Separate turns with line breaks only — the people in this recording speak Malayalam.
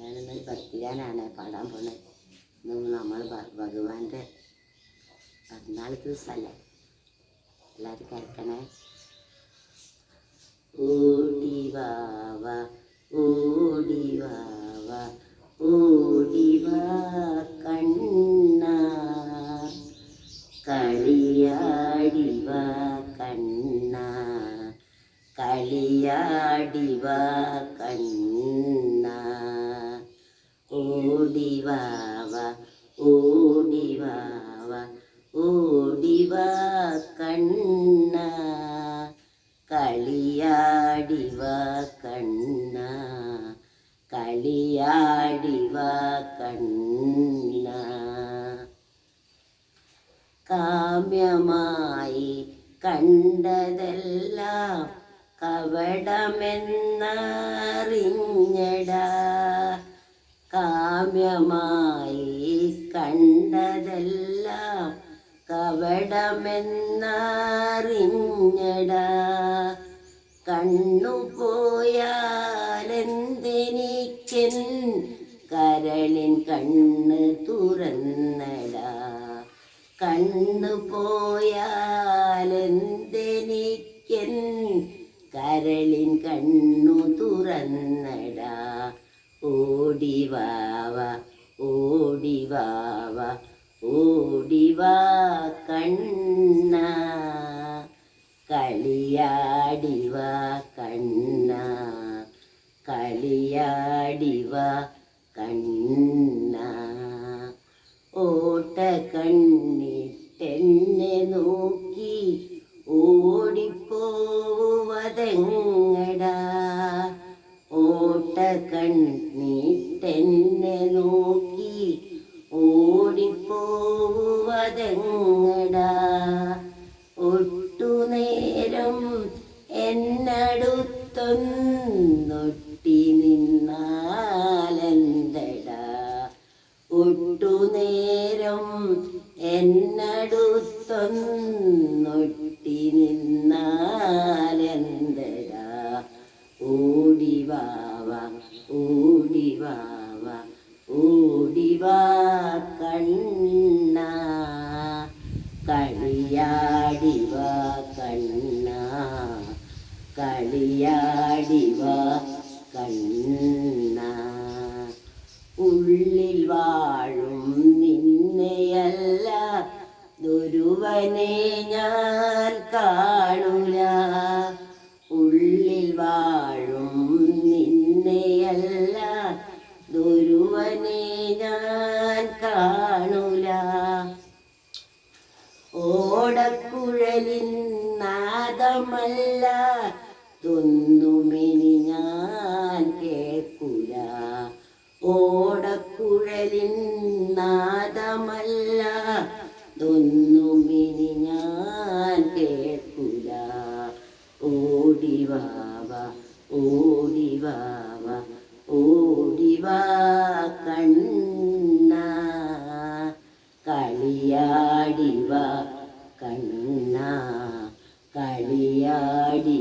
ഞാനിന്നൊരു ഭക്തിഗാനാണ് പാടാൻ പോണത് ഇന്ന് നമ്മൾ ഭഗവാന്റെ പതിനാല് ദിവസമല്ലേ എല്ലാവരും കേൾക്കണേ ഓടി വാവ ഓടി വാവ ഓടി വാ കണ്ണ കളിയാടി വാ കണ്ണ കളിയാടി വാ കണ്ണ ഓടി വാവ ഓടിവാ കണ്ണ കളിയാടി കണ്ണ കളിയാടി കണ്ണ. കാമ്യമായി കണ്ടതെല്ലാം കവടമെന്നറിഞ്ഞടാ. കാമ്യമായി കണ്ടതെല്ലാം കവടമെന്നറിഞ്ഞട കണ്ണുപോയാലെന്തിനിക്കൻ കരളിൻ കണ്ണ് തുറന്നട. കണ്ണു പോയാലെന്തെനിക്കൻ കരളിൻ കണ്ണു തുറന്നടാ. ഓടിവാവ ഓടിവാവ ഓടിവാ കണ്ണ. കളിയാടിവ കണ്ണ കളിയാടിവ കണ്ണ. ഓട്ട കണ്ണിട്ടെന്നെ നോക്കി കണ്ണിട്ടെന്നെ നോക്കി ഓടിപ്പോവതെങ്ങടാ? ഒട്ടുനേരം എന്നടുത്തൊന്നൊട്ടി നിന്നാലെന്തടാ ഒട്ടുനേരം എന്നടുത്തൊന്നൊട്ടി നിന്നാലെന്തടാ കണ്ണ കളിയാടിവ കണ്ണ കളിയാടിവ കണ്ണ. ഉള്ളിൽ വാഴും നിന്നെയല്ല ദുരുവനെ ഞാൻ കാണുല. ഉള്ളിൽ വാഴും നിന്നെയല്ല ദുരുവനെ ഞാൻ ഓടക്കുഴലിൻ നാദമല്ല. തൊന്നുമിനി ഞാൻ കേൾക്കുല. ഓടക്കുഴലിൻ നാദമല്ല. തൊന്നുമിനി ഞാൻ കേൾക്കുല. ഓടിവാവ ഓടിവാവ ഓടിവാ കണ്ണ. കളിയാടിവ കണ്ണ കളിയാടി